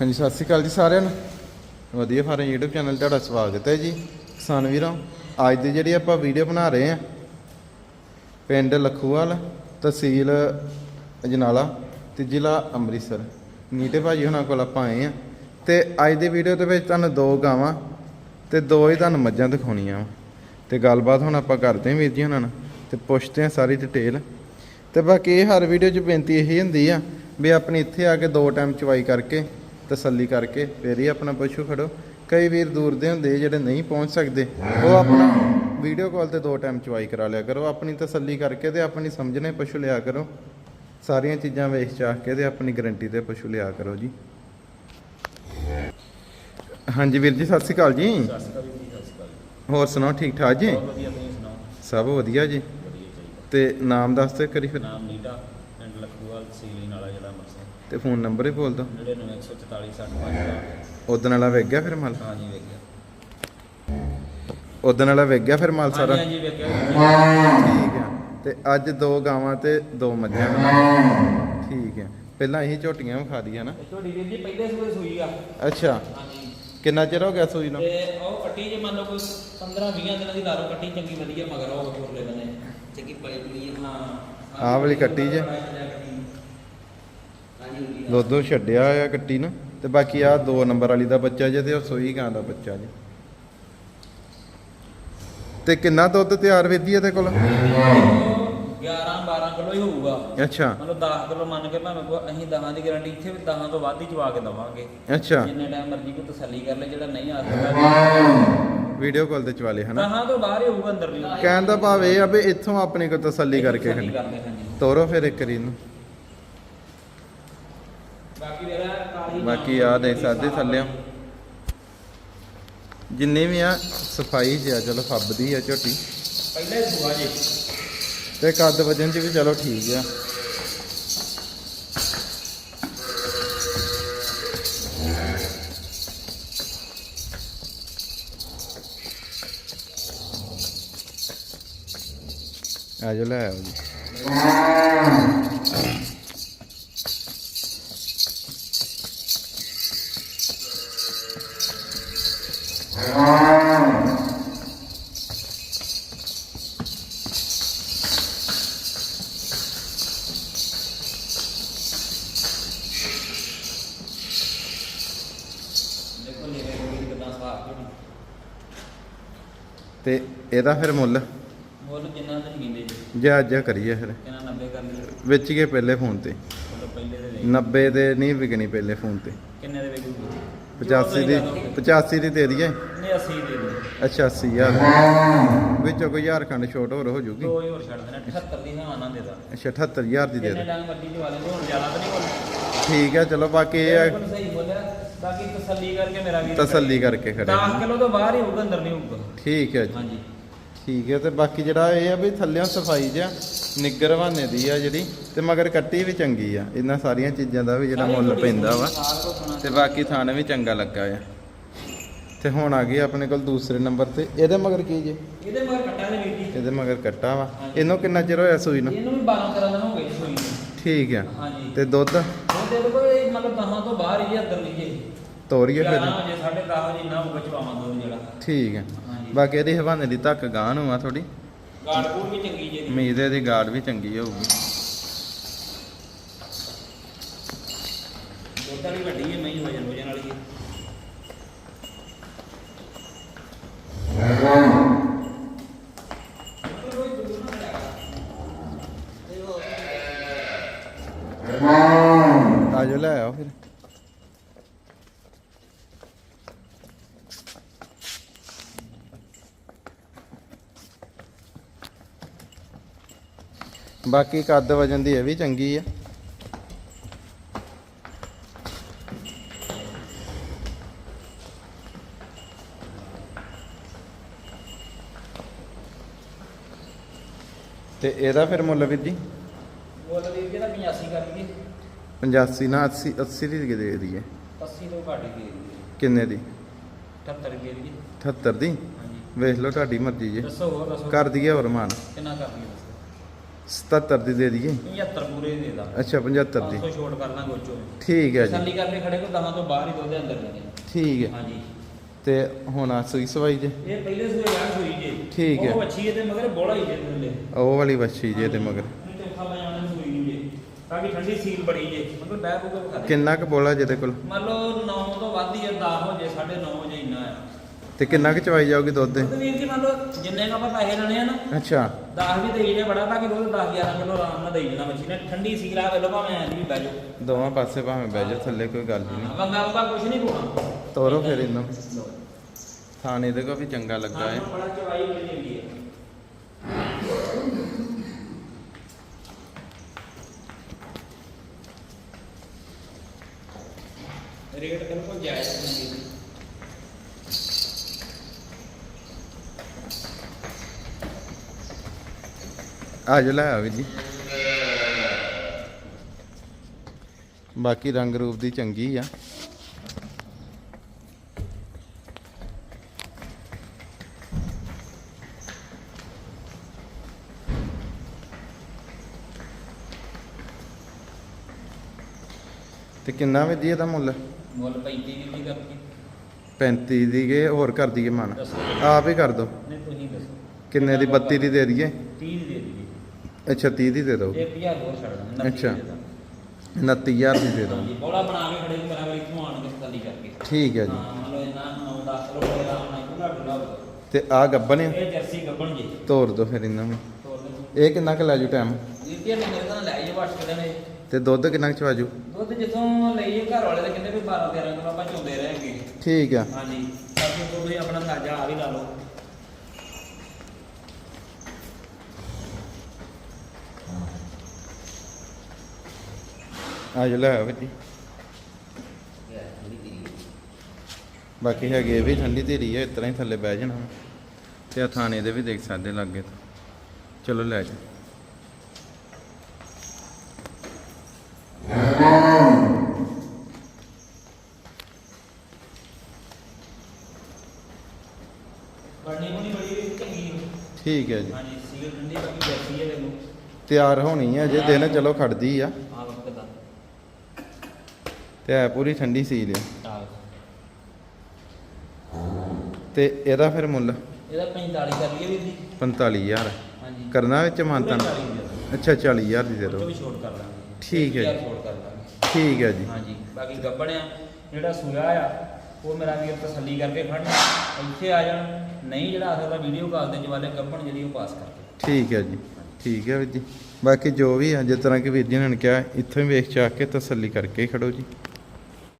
ਹਾਂਜੀ, ਸਤਿ ਸ਼੍ਰੀ ਅਕਾਲ ਜੀ ਸਾਰਿਆਂ ਨੂੰ। ਵਧੀਆ ਫਾਰਮ YouTube ਚੈਨਲ ਤੁਹਾਡਾ ਸਵਾਗਤ ਹੈ ਜੀ। ਕਿਸਾਨ ਵੀਰੋ, ਅੱਜ ਦੀ ਜਿਹੜੀ ਆਪਾਂ ਵੀਡੀਓ ਬਣਾ ਰਹੇ ਹਾਂ, ਪਿੰਡ ਲਖੂਵਾਲ, ਤਹਿਸੀਲ ਅਜਨਾਲਾ ਤੇ ਜ਼ਿਲ੍ਹਾ ਅੰਮ੍ਰਿਤਸਰ। ਨੀਟੇ ਭਾਜੀ ਹੁਣਾਂ ਕੋਲ ਆਪਾਂ ਆਏ ਆ ਤੇ ਅੱਜ ਦੀ ਵੀਡੀਓ ਦੇ ਵਿੱਚ ਤੁਹਾਨੂੰ ਦੋ ਗਾਵਾਂ ਤੇ ਦੋ ਹੀ ਤੁਹਾਨੂੰ ਮੱਝਾਂ ਦਿਖਾਉਣੀਆਂ ਵਾ। ਤੇ ਗੱਲਬਾਤ ਹੁਣ ਆਪਾਂ ਕਰਦੇ ਹਾਂ ਵੀਰ ਜੀ ਹੁਣਾਂ ਨਾਲ ਤੇ ਪੁੱਛਦੇ ਹਾਂ ਸਾਰੀ ਡਿਟੇਲ। ਤੇ ਬਾਕੀ ਇਹ ਹਰ ਵੀਡੀਓ 'ਚ ਬੇਨਤੀ ਇਹੀ ਹੁੰਦੀ ਆ ਵੀ ਆਪਣੀ ਇੱਥੇ ਆ ਕੇ ਦੋ ਟਾਈਮ ਚਵਾਈ ਕਰਕੇ ਤਸੱਲੀ ਕਰਕੇ ਫਿਰ ਹੀ ਆਪਣਾ ਪਸ਼ੂ ਖੜੋ। ਕਈ ਵੀਰ ਦੂਰ ਦੇ ਹੁੰਦੇ ਜਿਹੜੇ ਨਹੀਂ ਪਹੁੰਚ ਸਕਦੇ ਉਹ ਆਪਣਾ ਵੀਡੀਓ ਕਾਲ ਤੇ ਦੋ ਟਾਈਮ ਚਵਾਈ ਕਰਾ ਲਿਆ ਕਰੋ। ਆਪਣੀ ਤਸੱਲੀ ਕਰਕੇ ਤੇ ਆਪਣੀ ਸਮਝਣੇ ਪਸ਼ੂ ਲਿਆ ਕਰੋ। ਸਾਰੀਆਂ ਚੀਜ਼ਾਂ ਵੇਖ ਚਾਹ ਕੇ ਤੇ ਆਪਣੀ ਗਾਰੰਟੀ ਤੇ ਪਸ਼ੂ ਲਿਆ ਕਰੋ ਜੀ। ਹਾਂਜੀ ਵੀਰ ਜੀ ਸਤਿ ਸ਼੍ਰੀ ਅਕਾਲ ਜੀ। ਹੋਰ ਸੁਣਾਓ ਠੀਕ ਠਾਕ ਜੀ? ਸਭ ਵਧੀਆ ਜੀ। ਤੇ ਨਾਮ ਦੱਸ ਦਿਓ ਕਰੀ ਫਿਰ। ਨਾਮ ਨੀਟਾ। ਅੰਮ੍ਰਿਤਸਰ। ਤੇ ਫੋਨ ਨੰਬਰ ਹੀ ਬੋਲ ਦਿਓ। 99144 65 ਉਦਣ ਵਾਲਾ ਵੇਖ ਗਿਆ ਫਿਰ ਮਾਲ? ਹਾਂ ਜੀ ਵੇਖਿਆ ਉਦਣ ਵਾਲਾ ਵੇਖ ਗਿਆ ਫਿਰ ਮਾਲ ਸਾਰਾ? ਹਾਂਜੀ ਹਾਂਜੀ ਵੇਖਿਆ ਠੀਕ ਹੈ ਤੇ ਅੱਜ ਦੋ ਗਾਵਾਂ ਤੇ ਦੋ ਮੱਝਾਂ। ਠੀਕ ਹੈ ਪਹਿਲਾਂ ਇਹੀ ਝੋਟੀਆਂ ਵਿਖਾ ਦੀ ਹਨਾ? ਤੁਹਾਡੀ ਵੀਰ ਜੀ ਪਹਿਲੇ ਸੂਏ ਸੂਈ ਆ। ਅੱਛਾ। ਕਿੰਨਾ ਚਿਰ ਹੋ ਗਿਆ ਸੂਈ ਨੂੰ? ਤੇ ਉਹ ਕੱਟੀ ਜੇ ਮੰਨ ਲਓ ਕੋਈ 15 20 ਦਿਨਾਂ ਦੀ ਲਾਰੋ ਕੱਟੀ ਚੰਗੀ ਵਧੀਆ ਮਗਰ ਉਹ ਹੋਰ ਲੈ ਬੰਨੇ ਚੰਗੀ ਪਲੀ ਪਲੀ ਹਾਂ। ਆਹ ਵਾਲੀ ਕੱਟੀ ਜੇ? ਲੋਦੋ ਛੱਡਿਆ ਆ ਕੱਟੀ ਨੂੰ ਤੇ ਬਾਕੀ ਆ ਦੋ ਨੰਬਰ ਵਾਲੀ ਦਾ ਬੱਚਾ ਜੇ ਤੇ ਉਹ ਸੂਈ ਗਾਂ ਦਾ ਬੱਚਾ ਜੇ। ਤੇ ਕਿੰਨਾ ਦੁੱਧ ਤਿਆਰ ਵੇਦੀ ਇਹਦੇ ਕੋਲ? 11 12 ਕਿਲੋ ਹੀ ਹੋਊਗਾ। ਅੱਛਾ। ਮਤਲਬ 10 ਕਿਲੋ ਮੰਨ ਕੇ ਭਾਵੇਂ ਕੋ ਅਸੀਂ 10 ਦੀ ਗਾਰੰਟੀ ਇੱਥੇ ਵੀ 10 ਤੋਂ ਵੱਧ ਹੀ ਚਵਾ ਕੇ ਦਵਾਂਗੇ। ਅੱਛਾ। ਜਿੰਨੇ ਟਾਈਮ ਮਰਜ਼ੀ ਕੋਈ ਤਸੱਲੀ ਕਰ ਲੈ ਜਿਹੜਾ ਨਹੀਂ ਆ ਸਕਦਾ। ਵੀਡੀਓ ਕਾਲ ਤੇ ਚਵਾ ਲਏ ਹਨਾ? 10 ਤੋਂ ਬਾਹਰ ਹੀ ਹੋਊਗਾ ਅੰਦਰ ਵੀ ਕਹਿਣ ਦਾ ਭਾਵ ਇਹ ਆ ਵੀ ਇੱਥੋਂ ਆਪਣੇ ਕੋ ਤਸੱਲੀ ਕਰਕੇ ਤੋਰੋ ਫਿਰ ਇੱਕ ਰੀ ਨੂੰ। ਬਾਕੀ ਆ ਦੇ ਸਾਦੇ ਥੱਲਿਓ। ਜਿੰਨੇ ਵੀ ਆ ਸਫ਼ਾਈ ਜਿਆ ਚਲੋ ਫੱਬਦੀ ਆ ਝੋਟੀ। ਪਹਿਲੇ ਸੁਆ ਜੀ। ਤੇ ਕੱਦ ਵਜਨ ਚ ਵੀ ਚਲੋ ਠੀਕ ਆ। ਆ ਜੋ ਲੈ ਆਓ ਜੀ। ਤੇ ਇਹਦਾ ਫਿਰ ਮੁੱਲ? ਮੁੱਲ ਜਿੰਨਾ ਤੁਸੀਂ ਕਹਿੰਦੇ ਜੀ? ਜੇ ਅੱਜ ਕਰੀਏ ਫਿਰ। ਕਿੰਨਾ 90 ਕਰ ਲਈ ਵਿੱਚ ਗਏ ਪਹਿਲੇ ਫੋਨ ਤੇ। ਪਹਿਲੇ ਦੇ ਵੇਚ 90 ਦੇ ਨਹੀਂ ਵਿਕਣੀ ਪਹਿਲੇ ਫੋਨ ਤੇ। ਕਿੰਨੇ ਦੇ ਵੇਚੂਗੀ 85 ਦੀ 85 ਦੀ ਦੇ ਦਈਏ। ਨਹੀਂ 80 ਦੇ ਦੇ। ਅੱਛਾ 80000 ਵਿੱਚੋਂ ਕੋਈ ਹਜ਼ਾਰ ਖੰਡ ਛੋਟ ਹੋਰ ਹੋ ਜੂਗੀ। ਦੋ ਹੀ ਹੋਰ ਛੱਡ ਦੇਣਾ 78 ਦੀ ਹਾਂ ਨਾ ਦੇ ਦਾ। ਅੱਛਾ 78000 ਦੀ ਦੇ ਜਿੰਨੇ ਦੇ। ਡੰਗ ਮਰਜ਼ੀ ਦੇ ਵਾਲੇ ਦੇ ਹੁਣ ਜ਼ਿਆਦਾ ਤਾਂ ਨਹੀਂ ਹੋਣਾ ਠੀਕ ਹੈ ਚਲੋ ਬਾਕੀ ਇਹ ਹੈ। ਬਿਲਕੁਲ ਸਹੀ ਬੋਲਿਆ। ਬਾਕੀ ਤਸੱਲੀ ਕਰਕੇ ਮੇਰਾ ਵੀਰ ਤਸੱਲੀ ਕਰਕੇ ਖੜੇ। 10 ਕਿਲੋ ਤੋਂ ਬਾਹਰ ਹੀ ਹੋਊਗਾ ਅੰਦਰ ਨਹੀਂ ਹੋਊਗਾ। ਠੀਕ ਹੈ ਜੀ। ਹਾਂਜੀ। ਠੀਕ ਹੈ ਤੇ ਬਾਕੀ ਜਿਹੜਾ ਇਹ ਆ ਵੀ ਥੱਲਿਓਂ ਸਫ਼ਾਈ ਜਿਆ ਨਿੱਗਰ ਹਵਾਨੇ ਦੀ ਆ ਜਿਹੜੀ ਤੇ ਮਗਰ ਕੱਟੀ ਵੀ ਚੰਗੀ ਆ। ਇਹਨਾਂ ਸਾਰੀਆਂ ਚੀਜ਼ਾਂ ਦਾ ਵੀ ਜਿਹੜਾ ਮੁੱਲ ਪੈਂਦਾ ਵਾ। ਤੇ ਬਾਕੀ ਥਾਣ ਵੀ ਚੰਗਾ ਲੱਗਾ ਆ। ਤੇ ਹੁਣ ਆ ਗਈ ਆਪਣੇ ਕੋਲ ਦੂਸਰੇ ਨੰਬਰ ਤੇ। ਇਹਦੇ ਮਗਰ ਕੀ ਜੇ? ਇਹਦੇ ਮਗਰ ਕੱਟਾ ਦੇ ਵੀਰ ਜੀ। ਇਹਦੇ ਮਗਰ ਕੱਟਾ ਵਾ। ਇਹਨੂੰ ਕਿੰਨਾ ਚਿਰ ਹੋਇਆ ਸੂਈ ਨੂੰ? ਇਹਨੂੰ ਵੀ 12 13 ਦਿਨ ਹੋ ਗਏ ਸੂਈ ਨੂੰ। ਠੀਕ ਆ। ਤੇ ਦੁੱਧ? ਉਹ ਦੇ ਕੋਈ ਮਤਲਬ 10 ਤੋਂ ਬਾਹਰ ਹੀ ਅੰਦਰ ਨਹੀਂ ਜੀ ਤੋਰੀਏ ਫਿਰ। 11 ਵਜੇ 10:30 ਵਜੇ ਨਾ ਹੋਊਗਾ ਚਵਾਵਾਂ ਦੁੱਧ ਜਿਹੜਾ ਠੀਕ ਹਾਂਜੀ। ਬਾਕੀ ਇਹਦੀ ਹਵਾਨੇ ਦੀ ਧੱਕ ਗਾਂ ਨੂੰ ਆ ਥੋੜੀ ਗਾੜਪੂਰ ਵੀ ਚੰਗੀ ਜੀ ਇਹਦੀ। ਉਮੀਦ ਹੈ ਇਹਦੀ ਗਾਰਡ ਵੀ ਚੰਗੀ ਹੋਊਗੀ। ਦੁੱਧ ਵਾਲੀ ਵੱਡੀ ਹੈ ਮੈਂ ਹੀ ਵਜਨ ਵਜਨ ਵਾਲੀ ਹੈ ਆ ਜਾਓ ਲੈ ਆਓ ਫਿਰ ਬਾਕੀ ਕੱਦ ਵਜਨ ਦੀ ਇਹ ਵੀ ਚੰਗੀ ਆ। ਤੇ ਇਹਦਾ ਫਿਰ ਮੁੱਲ ਵੀਰ ਜੀ? ਮੁੱਲ ਵੀਰ ਜੀ ਦਾ 85 ਕਰ ਲਈਏ। 85 ਨਾ 80 80 ਦੀ ਦੇ ਦਈਏ। 80 ਤੋਂ ਘੱਟ ਦੇ ਦਈਏ। ਕਿੰਨੇ ਦੀ? 78 ਰੁਪਏ ਦੀ 78 ਦੀ? ਹਾਂਜੀ। ਵੇਖ ਲਓ ਤੁਹਾਡੀ ਮਰਜ਼ੀ ਜੇ। ਦੱਸੋ ਹੋਰ ਦੱਸੋ। ਕਰ ਦਈਏ ਹੋਰ ਮਾਨ। ਕਿੰਨਾ ਕਰ ਦਈਏ 77 ਦੀ ਦੇ ਦਈਏ? 75 ਪੂਰੇ ਦੇ ਦਾ ਅੱਛਾ 75 ਦੀ। 500 ਛੋਟ ਕਰ ਲਾਂਗੇ ਉੱਚੋ ਠੀਕ ਹੈ ਜੀ। ਤਸੱਲੀ ਕਰਕੇ ਖੜੇ ਕੋ ਦਹਾਂ ਤੋਂ ਬਾਹਰ ਹੀ ਦੁੱਧ ਦੇ ਅੰਦਰ ਜਾਣਾ ਠੀਕ ਹੈ। ਹਾਂਜੀ। ਤੇ ਹੁਣ ਆ ਸੂਈ ਸਵਾਈ ਜੇ? ਇਹ ਪਹਿਲੇ ਸੂਏ ਯਾਰ ਸੂਈ ਜੇ। ਠੀਕ ਹੈ। ਉਹ ਅੱਛੀ ਹੈ ਤੇ ਮਗਰ ਬੋਲਾ ਹੀ ਜੇ ਥੱਲੇ। ਉਹ ਵਾਲੀ ਵੱਛੀ ਜੇ ਤੇ ਮਗਰ। ਤੇ ਖਾ ਜਾਣਾ ਸੂਈ ਨਹੀਂ ਜੇ। ਤਾਂ ਕਿ ਠੰਡੀ ਸੀਲ ਬੜੀ ਜੇ। ਬਹਿ ਬੂਗਾ ਵਿਖਾ ਦੇ ਕਿੰਨਾ ਕੁ ਬੋਲਾ ਜਿਹਦੇ ਕੋਲ? ਮੰਨ ਲਓ 9 ਤੋਂ ਵੱਧ ਹੀ ਆ 10 ਹੋ ਜੇ 9.5 ਹੋ ਜੇ ਇੰਨਾ ਆ। ਤੇ ਕਿੰਨਾ ਕੁ ਚਵਾਈ ਜਾਊਗੀ ਦੁੱਧ ਦੇ? ਵੀਰ ਜੀ ਮੰਨ ਲਓ ਜਿੰਨੇ ਕੁ ਆਪਾਂ ਪੈਸੇ ਲੈਣੇ ਆ ਨਾ। ਅੱਛਾ। 10 ਵੀ ਦੇਈ ਜੇ ਬੜਾ ਬਾਕੀ ਦੁੱਧ 10 11 ਕਿਲੋ ਆਰਾਮ ਨਾਲ ਦੇਈ ਜਾਣਾ ਮੱਛੀ ਨੇ। ਠੰਡੀ ਸੀਲ ਆ ਵੇਲੋ ਭਾਵੇਂ ਐਂ ਵੀ ਬਹਿ ਜਾਓ। ਦੋਵਾਂ ਪਾਸੇ ਭਾਵੇਂ ਬਹਿ ਜਾ ਥੱਲੇ ਕੋਈ ਗੱਲ ਹੀ ਨਹੀਂ। ਵੰਗਾ ਵੰਗਾ ਕੁਛ ਨਹੀਂ ਪਾਉਣਾ। ਤੋਰੋ ਫਿਰ ਇਹਨੂੰ। ਥਾਣ ਇਹਦੇ ਕੋ ਵੀ ਚੰਗਾ ਲੱਗਾ ਹੈ ਬੜਾ ਚਵਾਈ ਚੰਗੀ ਹੈ ਰੇਟ ਬਿਲਕੁਲ ਜਾਇਜ਼ ਹੈ ਆ ਜਾ ਲੈ ਆ ਵੀ ਜੀ। ਬਾਕੀ ਰੰਗ ਰੂਪ ਦੀ ਚੰਗੀ ਆ। ਤੇ ਕਿੰਨਾ ਵੀ ਜੀ ਇਹਦਾ ਮੁੱਲ? ਮੁੱਲ 35 ਦੀ ਵੀ ਕਰਕੇ 35 ਦੀ ਕੇ ਹੋਰ ਕਰ ਦਈਏ ਮਨ। ਆਪ ਹੀ ਕਰ ਦੋ। ਨਹੀਂ ਤੁਸੀਂ ਦੱਸੋ। ਕਿੰਨੇ ਦੀ? 32 ਦੀ ਦੇ ਦਈਏ। 30 ਦੀ ਅੱਛਾ 30 ਦੀ ਦੇ ਦਿਓ। 1000 ਹੋਰ ਛੱਡ ਦਾਂਗੇ ਅੱਛਾ। 29000 ਦੀ ਦੇ ਦਿਓ। ਬੋਲਾ ਬਣਾ ਕੇ ਖੜੇ ਕਰਾਂ ਵਾਲੀ ਘੁਮਾਣ ਕੇ ਤਸੱਲੀ ਕਰਕੇ। ਠੀਕ ਹੈ ਜੀ। ਹਾਂ ਮੰਨ ਲਓ ਇਹਨਾਂ 9 10 ਰੁਪਏ ਦਾ ਆਪਣਾ ਖੁੱਲਾ ਡੁੱਲਾ। ਤੇ ਆ ਗੱਬਨ ਆ? ਇਹ ਜਰਸੀ ਗੱਬਣ ਜੀ। ਤੋਰ ਦੋ ਫਿਰ ਇਹਨਾਂ ਨੂੰ। ਤੋੜ ਇਹ ਕਿੰਨਾ ਕੁ ਲੈ ਜੂ ਟਾਈਮ ਇਹ ਮੇਰੇ ਨਾਲ ਲੈ ਜੇ ਵਾਟ ਕੇ ਨੇ। ਤੇ ਦੁੱਧ ਕਿੰਨਾ ਕੁ ਚਵਾਜੂ ਦੁੱਧ ਜਿੱਥੋਂ ਲਈਏ ਘਰ ਵਾਲੇ ਦੇ ਕਹਿੰਦੇ ਵੀ 12 13 ਕਿਲੋ ਆਪਾਂ ਚੋਂਦੇ ਰਹਿਣਗੇ। ਠੀਕ ਆ। ਹਾਂਜੀ ਤੋਂ ਤੁਸੀਂ ਆਪਣਾ ਅੰਦਾਜ਼ਾ ਆ ਵੀ ਲਾ ਲਓ। ਆ ਜਾ ਲੈ ਆ ਜੀ। ਬਾਕੀ ਹੈਗੇ ਇਹ ਵੀ ਠੰਡੀ ਧੀਰੀ ਹੈ ਇਸ ਤਰ੍ਹਾਂ ਹੀ ਥੱਲੇ ਬਹਿ ਜਾਣਾ। ਤੇ ਆ ਥਾਣੇ ਦੇ ਵੀ ਦੇਖ ਸਕਦੇ ਲੱਗੇ ਚਲੋ ਲੈ ਜਾ। ਵੀ ਹੈ। ਠੀਕ ਹੈ ਜੀ। ਹਾਂਜੀ ਸੀਲ ਠੰਡੀ ਬਾਕੀ ਜਰਸੀ ਹੈ ਦੇਖੋ। ਤਿਆਰ ਹੋਣੀ ਹੈ ਜੇ ਦਿਨ ਚਲੋ ਖੜਦੀ ਆ। ਤੇ ਹੈ ਪੂਰੀ ਠੰਡੀ ਸੀਲ ਆ ਆ ਤੇ ਇਹਦਾ ਫਿਰ ਮੁੱਲ? ਇਹਦਾ 45 ਕਰ ਲਈਏ ਵੀਰ ਜੀ। 45000 ਹਾਂਜੀ। ਕਰਨਾ ਵਿੱਚ ਮਾਨਤਨ? ਪੂਰੇ 40 ਦੇ ਦਿਓ। ਅੱਛਾ 40000 ਦੀ ਦੇ 'ਚੋਂ ਦਿਓ। ਵੀ ਛੋਟ ਕਰ ਦਾਂਗੇ ਠੀਕ ਹੈ ਜੀ। 1000 ਛੋਟ ਕਰ ਦਾਂਗੇ ਠੀਕ ਹੈ ਜੀ। ਹਾਂਜੀ। ਬਾਕੀ ਗੱਬਣਿਆ ਜਿਹੜਾ ਸੂਆ ਆ ਉਹ ਮੇਰਾ ਵੀਰ ਤਸੱਲੀ ਕਰਕੇ ਖੜਨਾ ਇੱਥੇ ਆ ਜਾਣ। ਨਹੀਂ ਜਿਹੜਾ ਅਸਲ ਦਾ ਵੀਡੀਓ ਕਾਲ ਦੇ ਜਵਾਲੇ ਗੱਬਣ ਜਿਹੜੀ ਉਹ ਪਾਸ ਕਰਕੇ। ਠੀਕ ਹੈ ਜੀ। ਠੀਕ ਹੈ ਵੀਰ ਜੀ। ਬਾਕੀ ਜੋ ਵੀ ਆ ਜਿਸ ਤਰ੍ਹਾਂ ਕਿ ਵੀਰ ਜੀ ਨੇ ਕਿਹਾ ਇੱਥੋਂ ਹੀ ਵੇਖ ਚਾਹ ਕੇ ਤਸੱਲੀ ਕਰਕੇ ਹੀ ਖੜੋ ਜੀ।